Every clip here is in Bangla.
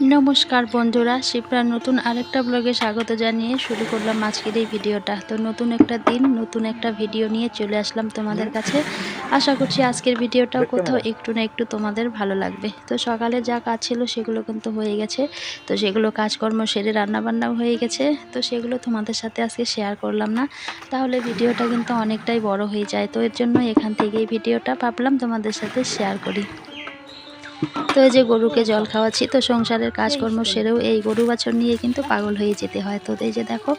নমস্কার বন্ধুরা শিপ্রার নতুন আরেকটা ব্লগে স্বাগত জানিয়ে শুরু করলাম আজকের এই ভিডিওটা। তো নতুন একটা দিন নতুন একটা ভিডিও নিয়ে চলে আসলাম তোমাদের কাছে। আশা করছি আজকের ভিডিওটাও কোথাও একটু না একটু তোমাদের ভালো লাগবে। তো সকালে যা কাজ ছিল সেগুলো কিন্তু হয়ে গেছে। তো সেগুলো কাজকর্ম সেরে রান্নাবান্নাও হয়ে গেছে। তো সেগুলো তোমাদের সাথে আজকে শেয়ার করলাম না। তাহলে ভিডিওটা কিন্তু অনেকটাই বড় হয়ে যায়। তো এর জন্য এখান থেকে এই ভিডিওটা ভাবলাম তোমাদের সাথে শেয়ার করি। তো যে গরুকে জল খাওয়াচ্ছি, তো সংসারের কাজকর্ম সেরেও এই গরু বাছর নিয়ে কিন্তু পাগল হয়ে যেতে হয়। তো এই যে দেখো,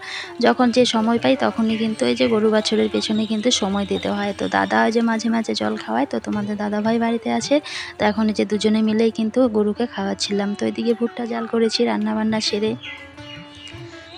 যখন যে সময় পাই তখনই কিন্তু এই যে গরু বাছরের পেছনে কিন্তু সময় দিতে হয়। তো দাদা যে মাঝে মাঝে জল খাওয়ায়, তো তোমাদের দাদা ভাই বাড়িতে আছে, তো এখন এই যে দুজনে মিলেই কিন্তু গরুকে খাওয়াচ্ছিলাম। তো এদিকে ভুট্টা জাল করেছি, রান্নাবান্না সেরে।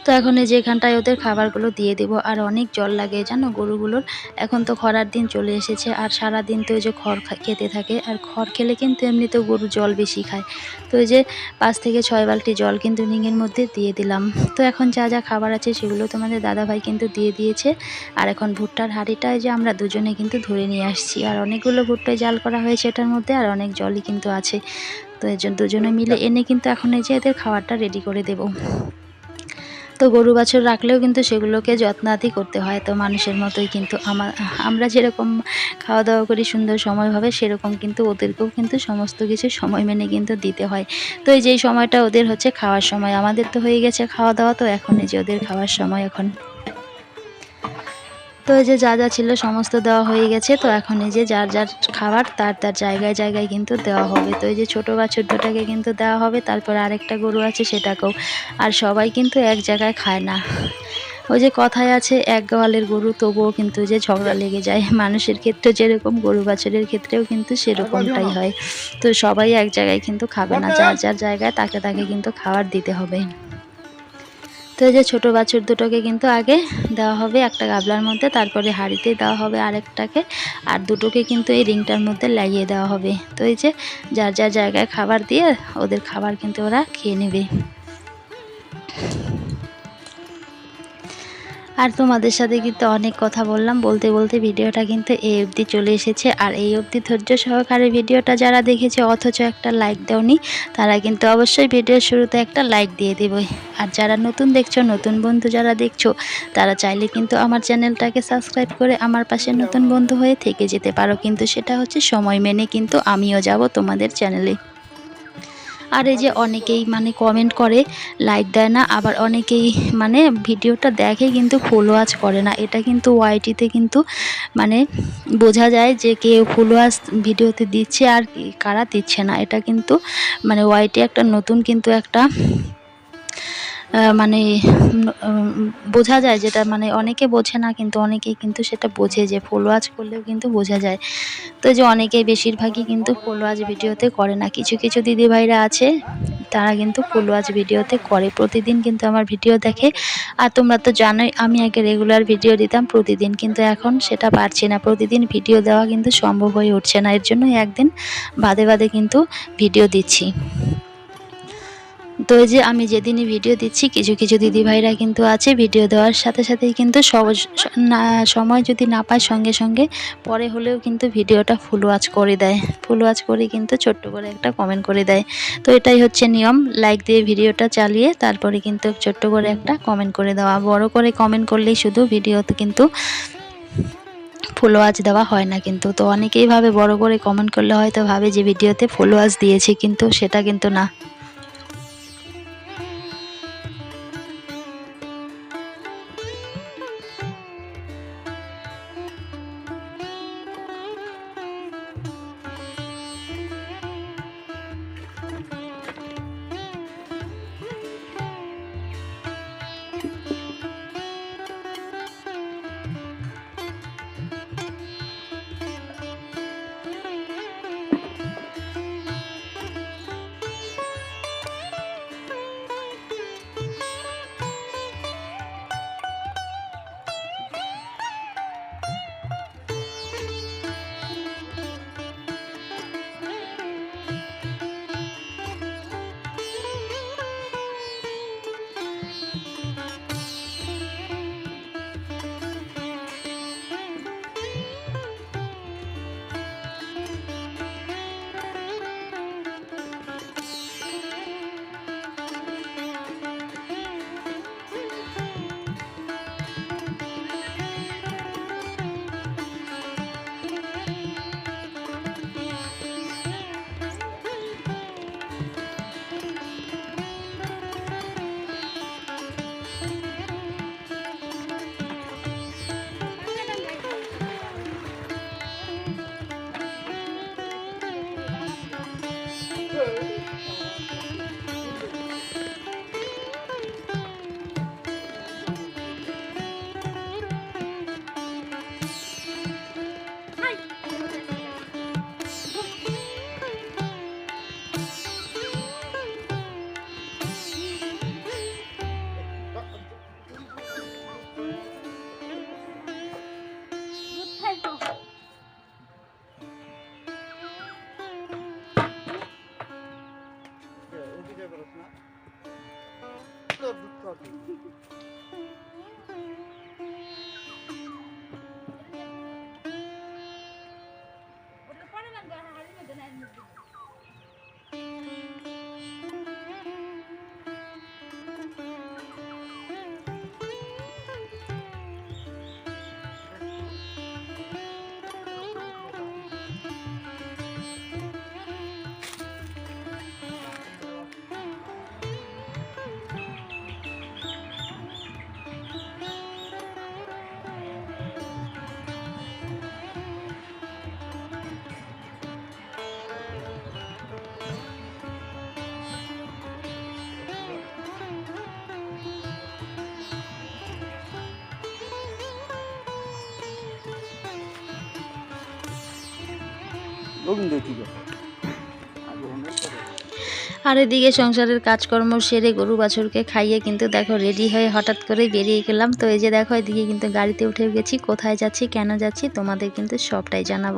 তো এখন এই যে এখানটায় ওদের খাবারগুলো দিয়ে দেবো, আর অনেক জল লাগে জানো গরুগুলোর। এখন তো খরার দিন চলে এসেছে, আর সারা দিন তো ওই যে খড় খেতে থাকে, আর খড় খেলে কিন্তু এমনিতেও গরু জল বেশি খায়। তো ওই যে পাঁচ থেকে ছয় বালতি জল কিন্তু রিংয়ের মধ্যে দিয়ে দিলাম। তো এখন যা যা খাবার আছে সেগুলো তোমাদের দাদাভাই কিন্তু দিয়ে দিয়েছে, আর এখন ভুট্টার হাঁড়িটায় যে আমরা দুজনে কিন্তু ধরে নিয়ে আসছি। আর অনেকগুলো ভুট্টায় জাল করা হয়েছে এটার মধ্যে, আর অনেক জলই কিন্তু আছে। তো এর জন্য দুজনে মিলে এনে কিন্তু এখন এই যে এদের খাবারটা রেডি করে দেবো। তো গরু বাছর রাখলেও কিন্তু সেগুলোকে যত্নাদি করতে হয়, তো মানুষের মতোই কিন্তু আমার যেরকম খাওয়া দাওয়া করি সুন্দর সময়ভাবে, সেরকম কিন্তু ওদেরকেও কিন্তু সমস্ত কিছু সময় মেনে কিন্তু দিতে হয়। তো এই যেই সময়টা ওদের হচ্ছে খাওয়ার সময়, আমাদের তো হয়ে গেছে খাওয়া দাওয়া তো এখন এই যে ওদের খাওয়ার সময় এখন তো এই যে যা যা ছিল সমস্ত দেওয়া হয়ে গেছে, তো এখন এই যে যার যার খাবার তার তার জায়গায় জায়গায় কিন্তু দেওয়া হবে। তো এই যে ছোটো বাছুর দুটাকে কিন্তু দেওয়া হবে, তারপর আরেকটা গরু আছে সেটাকেও। আর সবাই কিন্তু এক জায়গায় খায় না। ওই যে কথায় আছে, এক গোয়ালের গরু তবুও কিন্তু যে ঝগড়া লেগে যায়। মানুষের ক্ষেত্রে যেরকম, গরু বাছুরের ক্ষেত্রেও কিন্তু সেরকমটাই হয়। তো সবাই এক জায়গায় কিন্তু খাবে না। যার যার জায়গায় তাকে তাকে কিন্তু খাবার দিতে হবে। তো এই যে ছোটো বাছুর দুটোকে কিন্তু আগে দেওয়া হবে একটা গাবলার মধ্যে, তারপরে হাঁড়িতে দেওয়া হবে আরেকটাকে, আর দুটোকে কিন্তু এই রিংটার মধ্যে লাগিয়ে দেওয়া হবে। তো এই যে যার যার জায়গায় খাবার দিয়ে ওদের খাবার কিন্তু ওরা খেয়ে নেবে। আর তোমাদের সাথে কিন্তু অনেক কথা বললাম। বলতে বলতে ভিডিওটা কিন্তু এই অবধি চলে এসেছে। আর এই অবধি ধৈর্য সহকারে ভিডিওটা যারা দেখেছে, অথচ একটা লাইক দেওনি, তারা কিন্তু অবশ্যই ভিডিওর শুরুতে একটা লাইক দিয়ে দেবে। আর যারা নতুন দেখছ, নতুন বন্ধু যারা দেখছ, তারা চাইলে কিন্তু আমার চ্যানেলটাকে সাবস্ক্রাইব করে আমার পাশে নতুন বন্ধু হয়ে থেকে যেতে পারো। কিন্তু সেটা হচ্ছে সময় মেনে কিন্তু আমিও যাব তোমাদের চ্যানেলে। আর এই যে অনেকেই মানে কমেন্ট করে লাইক দেয় না, আবার অনেকেই মানে ভিডিওটা দেখে কিন্তু ফুল ওয়াচ করে না। এটা কিন্তু ওয়াইটিতে কিন্তু মানে বোঝা যায় যে কে ফুল ওয়াচ ভিডিওতে দিচ্ছে আর কারা দিচ্ছে না। এটা কিন্তু মানে ওয়াইটি একটা নতুন কিন্তু একটা মানে বোঝা যায় যেটা মানে অনেকে বোঝে না, কিন্তু অনেকেই কিন্তু সেটা বোঝে যে ফুল ওয়াচ করলেও কিন্তু বোঝা যায়। তো যে অনেকেই বেশিরভাগই কিন্তু ফুল ওয়াচ ভিডিওতে করে না। কিছু কিছু দিদিভাইরা আছে, তারা কিন্তু ফুল ওয়াচ ভিডিওতে করে। প্রতিদিন কিন্তু আমার ভিডিও দেখে। আর তোমরা তো জানোই, আমি আগে রেগুলার ভিডিও দিতাম, প্রতিদিন কিন্তু এখন সেটা পারছি না। প্রতিদিন ভিডিও দেওয়া কিন্তু সম্ভব হয়ে উঠছে না। এর জন্য একদিন বাদে বাদে কিন্তু ভিডিও দিচ্ছি। তো যে আমি যেদিনই ভিডিও দিচ্ছি, কিছু কিছু দিদিভাইরা কিন্তু আছে, ভিডিও দেওয়ার সাথে সাথেই কিন্তু না, সময় যদি না পায়, সঙ্গে সঙ্গে পরে হলেও কিন্তু ভিডিওটা ফুল ওয়াচ করে দেয়। ফুল ওয়াচ করে কিন্তু ছোট্ট করে একটা কমেন্ট করে দেয়। তো এটাই হচ্ছে নিয়ম লাইক দিয়ে ভিডিওটা চালিয়ে তারপরে কিন্তু ছোট্ট করে একটা কমেন্ট করে দেওয়া। বড় করে কমেন্ট করলেই শুধু ভিডিওতে কিন্তু ফুল ওয়াচ দেওয়া হয় না কিন্তু। তো অনেকেই ভাবে বড় করে কমেন্ট করলে হয়তো ভাবে যে ভিডিওতে ফুল ওয়াচ দিয়েছি, কিন্তু সেটা কিন্তু না। copy. অনেক করে। আর এদিকে সংসারের কাজকর্ম সেরে গরু বাছুরকে খাইয়ে কিন্তু দেখো রেডি হয়ে হঠাৎ করে বেরিয়ে গেলাম। তো এই যে দেখো, এদিকে কিন্তু গাড়িতে উঠে গেছি, কোথায় যাচ্ছি, কেন যাচ্ছি, তোমাদের কিন্তু সবটাই জানাব।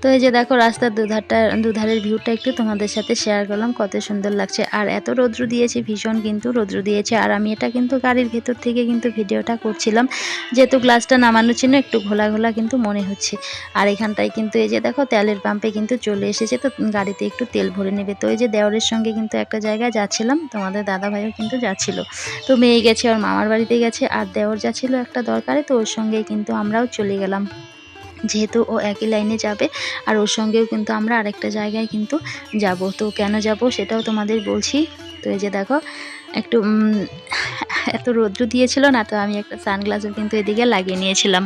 তো এই যে দেখো, রাস্তার দুধারটা, দুধারের ভিউটা একটু তোমাদের সাথে শেয়ার করলাম, কত সুন্দর লাগছে। আর এত রৌদ্র দিয়েছে, ভীষণ কিন্তু রৌদ্র দিয়েছে। আর আমি এটা কিন্তু গাড়ির ভেতর থেকে কিন্তু ভিডিওটা করছিলাম, যেহেতু গ্লাসটা নামানোর জন্য একটু ঘোলা ঘোলা কিন্তু মনে হচ্ছে। আর এখানটায় কিন্তু এই যে দেখো, তেলের পাম্পে কিন্তু চলে এসেছে, তো গাড়িতে একটু তেল ভরে নেবে। তো এই যে দেওরের সঙ্গে কিন্তু একটা জায়গায় যাচ্ছিলাম। তোমাদের দাদা ভাইও কিন্তু যাচ্ছিল। তো মেয়ে গেছে, ওর মামার বাড়িতে গেছে আর দেওর যাচ্ছিল একটা দরকারে, তো ওর সঙ্গেই কিন্তু আমরাও চলে গেলাম। যেহেতু ও একই লাইনে যাবে আর ওর সঙ্গেও কিন্তু আমরা আরেকটা জায়গায় কিন্তু যাব। তো কেন যাব সেটাও তোমাদের বলছি। তো এই যে দেখো, একটু এত রৌদ্র দিয়েছিল না, তো আমি একটা সানগ্লাসও কিন্তু এদিকে লাগিয়ে নিয়েছিলাম।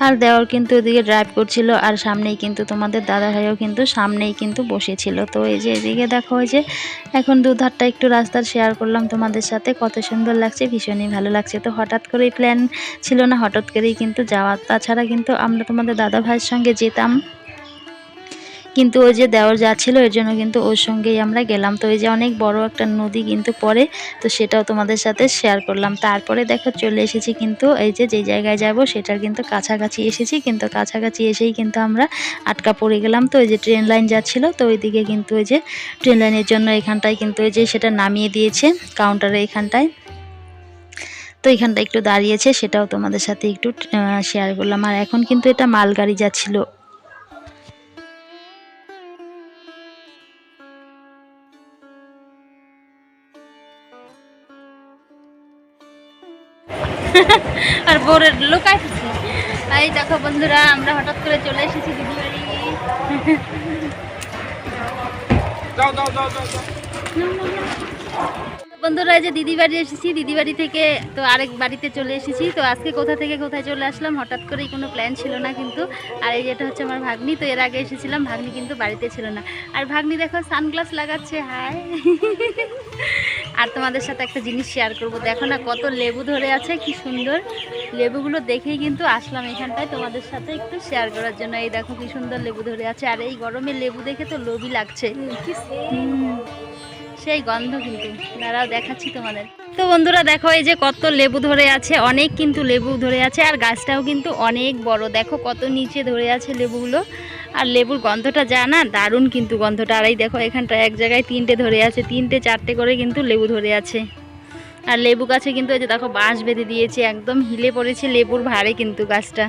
আর দেওয়ার কিন্তু এদিকে ড্রাইভ করছিল আর সামনেই কিন্তু তোমাদের দাদা ভাইও কিন্তু সামনেই কিন্তু বসেছিল। তো এই যে এদিকে দেখো ওই যে এখন দুধারটা একটু রাস্তার শেয়ার করলাম তোমাদের সাথে, কত সুন্দর লাগছে, ভীষণই ভালো লাগছে। তো হঠাৎ করেই প্ল্যান ছিল না, হঠাৎ করেই কিন্তু যাওয়া। তাছাড়া কিন্তু আমরা তোমাদের দাদা ভাইয়ের সঙ্গে যেতাম। কিন্তু ওই যে দেওয়ার যাচ্ছিল এর জন্য কিন্তু ওর সঙ্গেই আমরা গেলাম। তো এই যে অনেক বড় একটা নদী কিন্তু পড়ে, তো সেটাও তোমাদের সাথে শেয়ার করলাম। তারপরে দেখো চলে এসেছি কিন্তু এই যে যে জায়গায় যাব সেটার কিন্তু কাছাকাছি এসেছি। কিন্তু কাছাকাছি এসেই কিন্তু আমরা আটকা পড়ে গেলাম। তো ওই যে ট্রেন লাইন যাচ্ছিল তো ওইদিকে কিন্তু ওই যে ট্রেন লাইনের জন্য এখানটায় কিন্তু ওই যে সেটা নামিয়ে দিয়েছে কাউন্টারে এখানটায়। তো এখানটা একটু দাঁড়িয়েছে, সেটাও তোমাদের সাথে একটু শেয়ার করলাম। আর এখন কিন্তু এটা মালগাড়ি যাচ্ছিল আর বোরের লোকাই এই দেখো বন্ধুরা আমরা হঠাৎ করে চলে এসেছি দিদি বাড়ি। বন্ধুরা এই যে দিদি বাড়ি এসেছি দিদি বাড়ি থেকে তো আরেক বাড়িতে চলে এসেছি। তো আজকে কোথা থেকে কোথায় চলে আসলাম হঠাৎ করেই কোনো প্ল্যান ছিল না কিন্তু। আর এই যেটা হচ্ছে আমার ভাগ্নি তো এর আগে এসেছিলাম ভাগ্নি কিন্তু বাড়িতে ছিল না। আর ভাগ্নি দেখো সানগ্লাস লাগাচ্ছে হাই আর তোমাদের সাথে একটা জিনিস শেয়ার করব। দেখো না কত লেবু ধরে আছে, কি সুন্দর। লেবুগুলো দেখেই কিন্তু আসলাম এখানটায় তোমাদের সাথে একটু শেয়ার করার জন্য। এই দেখো কি সুন্দর লেবু ধরে আছে, আর এই গরমে লেবু দেখে তো লোভই লাগছে। সেই গন্ধ কিন্তু। দাঁড়াও দেখাচ্ছি তোমাদের। তো বন্ধুরা দেখো, এই যে কত লেবু ধরে আছে, অনেক কিন্তু লেবু ধরে আছে, আর গাছটাও কিন্তু অনেক বড়। দেখো কত নিচে ধরে আছে লেবুগুলো। আর লেবুর গন্ধটা যা না দারুণ কিন্তু গন্ধটা। আর এই দেখো, এখানটা এক জায়গায় তিনটে ধরে আছে। তিনটে, চারটে করে কিন্তু লেবু ধরে আছে। আর লেবু গাছে কিন্তু এই যে দেখো বাঁশ বেঁধে দিয়েছে, একদম হিলে পড়েছে লেবুর ভারে কিন্তু গাছটা।